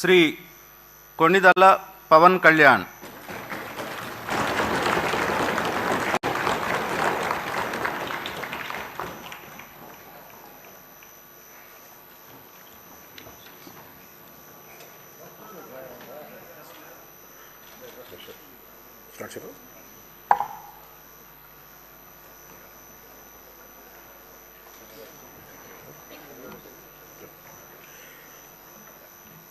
Shri కొన్నిదల్ల Pawan Kalyan Structure.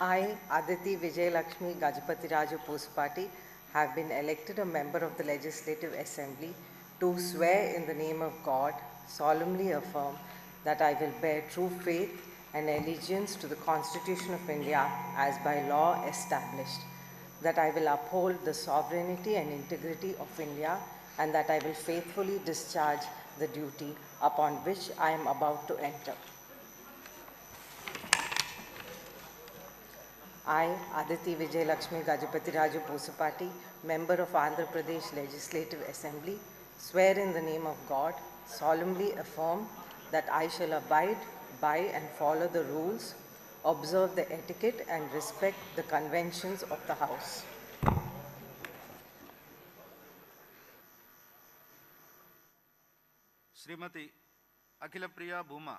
I, Aditi Vijayalakshmi Gajapati Raju Pusapati, have been elected a member of the Legislative Assembly to swear in the name of God, solemnly affirm that I will bear true faith and allegiance to the Constitution of India as by law established, that I will uphold the sovereignty and integrity of India, and that I will faithfully discharge the duty upon which I am about to enter. I, Aditi Vijayalakshmi Gajapati Raju Posupati, member of Andhra Pradesh Legislative Assembly, swear in the name of God, solemnly affirm that I shall abide by and follow the rules, observe the etiquette, and respect the conventions of the House. Shrimati अखिलप्रिया भूमा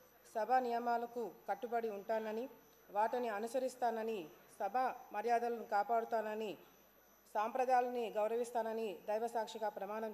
సభ నియమాలకు కట్టుబడి ఉంటానని వాటిని అనుసరిస్తానని సభ మర్యాదలను కాపాడుతానని సాంప్రదాయాలని గౌరవిస్తానని దైవసాక్షిగా ప్రమాణం